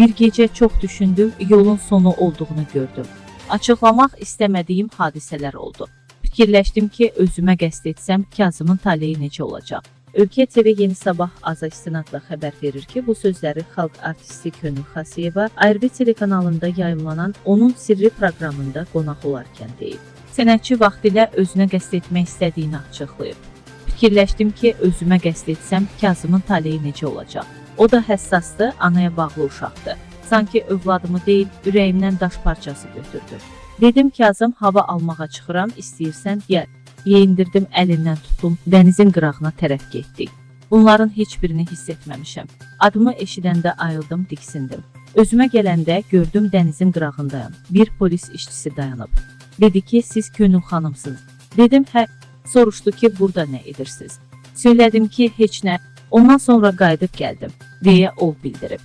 Bir gecə çox düşündüm, yolun sonu olduğunu gördüm. Açıqlamaq istəmədiyim hadisələr oldu. Fikirləşdim ki, özümə qəsd etsəm Kazımın taleyi necə olacaq? Ölkə TV Yeni Sabah aza istinadla xəbər verir ki, bu sözləri xalq artisti Könül Xasiyeva Ayrı telekanalında yayımlanan onun sirri proqramında qonaq olarkən deyib. Sənətçi vaxtilə özünə qəsd etmək istədiyini açıqlayıb. Fikirləşdim ki, özümə qəsd etsəm Kazımın taleyi necə olacaq? O da həssasdır, anaya bağlı uşaqdır. Sanki övladımı deyil, ürəyimdən daş parçası götürdü. Dedim Kazım, hava almağa çıxıram, istəyirsən gəl. Yeyindirdim, əlindən tutdum, dənizin qırağına tərəf getdik. Bunların heç birini hiss etməmişəm. Adımı eşidəndə ayıldım, diksindim. Özümə gələndə gördüm dənizin qırağındayam. Bir polis işçisi dayanıb. Dedi ki, siz Könül xanımsınız. Dedim, hə. Soruşdu ki, burada nə edirsiniz? Söylədim ki, heç nə. Ondan sonra qayıdıb gəldim, deyə o bildirib.